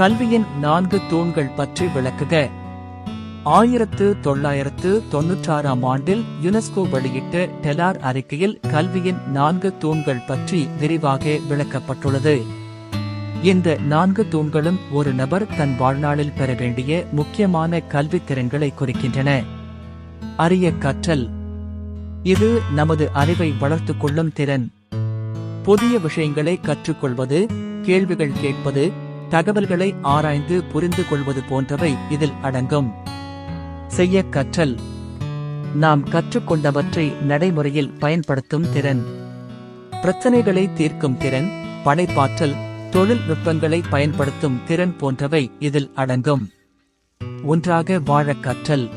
கல்வியின் நான்கு தூண்கள் பற்றி விளக்குக. ஆயிரத்து தொள்ளாயிரத்து தொன்னூற்றாறாம் ஆண்டில் யுனெஸ்கோ வெளியிட்ட டெலார் அறிக்கையில் கல்வியின் நான்கு தூண்கள் பற்றி விரிவாக விளக்கப்பட்டுள்ளது. இந்த நான்கு தூண்களும் ஒரு நபர் தன் வாழ்நாளில் பெற வேண்டிய முக்கியமான கல்வி திறன்களை குறிக்கின்றன. அரிய கற்றல். இது நமது அறிவை வளர்த்துக் கொள்ளும் திறன். புதிய விஷயங்களை கற்றுக்கொள்வது கேள்விகள் கேட்பது தகவல்களை ஆராய்ந்து புரிந்து கொள்வது போன்றவை இதில் அடங்கும். செய்ய கற்றல். நாம் கற்றுக்கொண்டவற்றை நடைமுறையில் பயன்படுத்தும் திறன். பிரச்சனைகளை தீர்க்கும் திறன் படைப்பாற்றல் தொழில்நுட்பங்களை பயன்படுத்தும் திறன் போன்றவை இதில் அடங்கும். ஒன்றாக வாழ கற்றல்.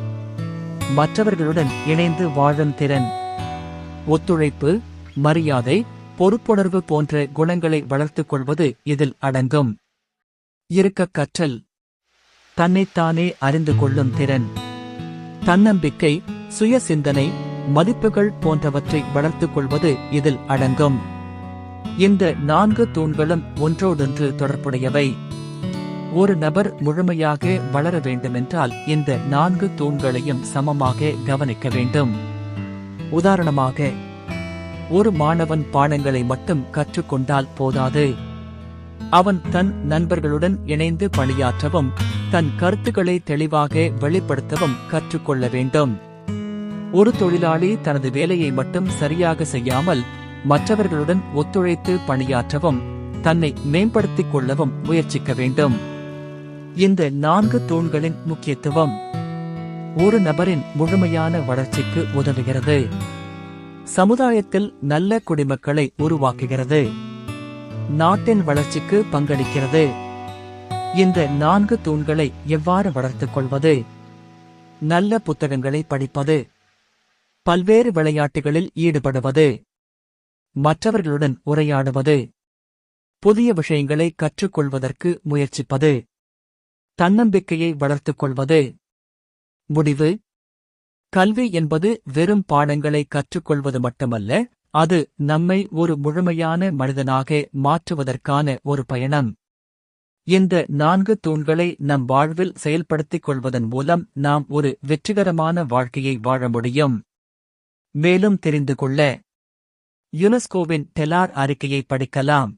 மற்றவர்களுடன் இணைந்து வாழும் திறன். ஒத்துழைப்பு மரியாதை பொறுப்புணர்வு போன்ற குணங்களை வளர்த்துக் கொள்வது இதில் அடங்கும். இருக்க கற்றல். தன்னைத்தானே அறிந்து கொள்ளும் திறன். தன்னம்பிக்கை சுய சிந்தனை மதிப்புகள் போன்றவற்றை வளர்த்துக் கொள்வது இதில் அடங்கும். இந்த நான்கு தூண்களும் ஒன்றோடொன்று தொடர்புடையவை. ஒரு நபர் முழுமையாக வளர வேண்டுமென்றால் இந்த நான்கு தூண்களையும் சமமாக கவனிக்க வேண்டும். உதாரணமாக ஒரு மாணவன் பாடங்களை மட்டும் கற்றுக்கொண்டால் போதாது. அவன் தன் நண்பர்களுடன் இணைந்து பணியாற்றவும் தன் கருத்துக்களை தெளிவாக வெளிப்படுத்தவும் கற்றுக்கொள்ள வேண்டும். ஒரு தொழிலாளி தனது வேலையை மட்டும் சரியாக செய்யாமல் மற்றவர்களுடன் ஒத்துழைத்து பணியாற்றவும் தன்னை மேம்படுத்திக் கொள்ளவும் முயற்சிக்க வேண்டும். இந்த நான்கு தூண்களின் முக்கியத்துவம் ஒரு நபரின் முழுமையான வளர்ச்சிக்கு உதவுகிறது. சமுதாயத்தில் நல்ல குடிமக்களை உருவாக்குகிறது. நாட்டின் வளர்ச்சிக்கு பங்களிக்கிறது. இந்த நான்கு தூண்களை எவ்வாறு வளர்த்துக் கொள்வது? நல்ல புத்தகங்களை படிப்பது. பல்வேறு விளையாட்டுகளில் ஈடுபடுவது. மற்றவர்களுடன் உரையாடுவது. புதிய விஷயங்களை கற்றுக்கொள்வதற்கு முயற்சிப்பது. தன்னம்பிக்கையை வளர்த்துக் கொள்வது. முடிவு. கல்வி என்பது வெறும் பாடங்களை கற்றுக்கொள்வது மட்டுமல்ல அது நம்மை ஒரு முழுமையான மனிதனாக மாற்றுவதற்கான ஒரு பயணம். இந்த நான்கு தூண்களை நம் வாழ்வில் செயல்படுத்திக் கொள்வதன் மூலம் நாம் ஒரு வெற்றிகரமான வாழ்க்கையை வாழ முடியும். மேலும் தெரிந்து கொள்ள யுனெஸ்கோவின் டெலார் அறிக்கையை படிக்கலாம்.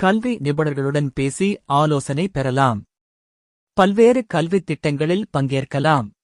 கல்வி நிபுணர்களுடன் பேசி ஆலோசனை பெறலாம். பல்வேறு கல்வித் திட்டங்களில் பங்கேற்கலாம்.